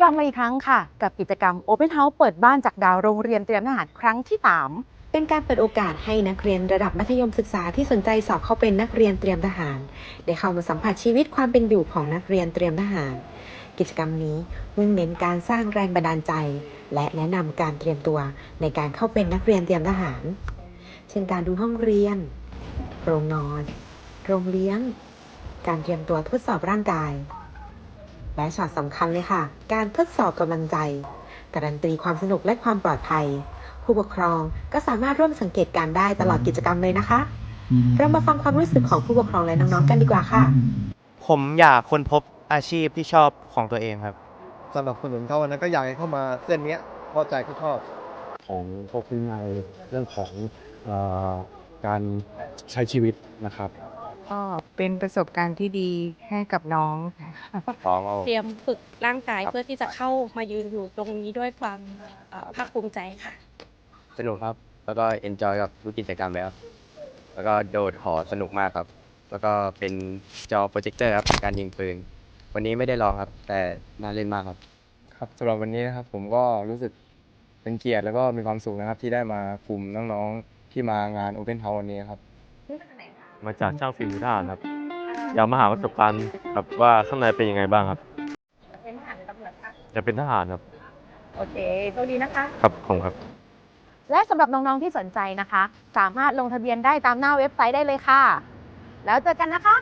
กลับมาอีกครั้งค่ะ กับกิจกรรม Open House เปิดบ้านจากดาวโรงเรียนเตรียมทหารครั้งที่ 3 เป็นการเปิดโอกาสให้นักเรียนระดับมัธยมศึกษาที่สนใจสอบเข้าเป็นนักเรียนเตรียมทหาร ได้เข้ามาสัมผัสชีวิตความเป็นอยู่ของนักเรียนเตรียมทหาร กิจกรรมนี้มุ่งเน้นการสร้างแรงบันดาลใจ และแนะนำการเตรียมตัวในการเข้าเป็นนักเรียนเตรียมทหาร เช่นการดูห้องเรียน โรงนอน โรงเลี้ยง การเตรียมตัวทดสอบร่างกาย และช็อตสำคัญเลยค่ะ การทดสอบกำลังใจ การันตีความสนุกและความปลอดภัย ผู้ปกครองก็สามารถร่วมสังเกตการณ์ได้ตลอดกิจกรรมเลยนะคะ เรามาฟังความรู้สึกของผู้ปกครองและน้องๆกันดีกว่าค่ะ ผมอยากค้นพบอาชีพที่ชอบของตัวเองครับสนับสนุนเขาวันนั้นก็อยากให้เข้ามาเส้นเนี้ยเพราะใจเขาชอบ ของพวกวินัยเรื่องของเออการใช้ชีวิตนะครับ ก็เป็นประสบการณ์ที่ดีให้กับน้องค่ะ พร้อมเอาเตรียมฝึกร่างกายเพื่อที่จะเข้ามายืนอยู่ตรงนี้ด้วยความเอ่อภาคภูมิใจค่ะ สนุกครับ แล้วก็เอนจอยกับทุกกิจกรรมแล้ว แล้วก็โดดหอสนุกมากครับ แล้วก็เป็นจอโปรเจคเตอร์ครับการยิงปืน วันนี้ไม่ได้ลองครับ แต่น่าเล่นมากครับ ครับสำหรับวันนี้นะครับผมก็รู้สึกเป็นเกียรติแล้วก็มีความสุขนะครับที่ได้มากลุ่มน้องๆที่มางาน Open House วันนี้ครับ มาจากช่างฝีมือทหารครับ อยากมาหาประสบการณ์แบบว่าข้างในเป็นยังไงบ้างครับเป็นทหารตำรวจค่ะจะเป็นทหารครับ โอเคโชคดีนะคะ ครับผมครับ และสำหรับน้องๆที่สนใจนะคะ สามารถลงทะเบียนได้ตามหน้าเว็บไซต์ได้เลยค่ะ แล้วเจอกันนะคะ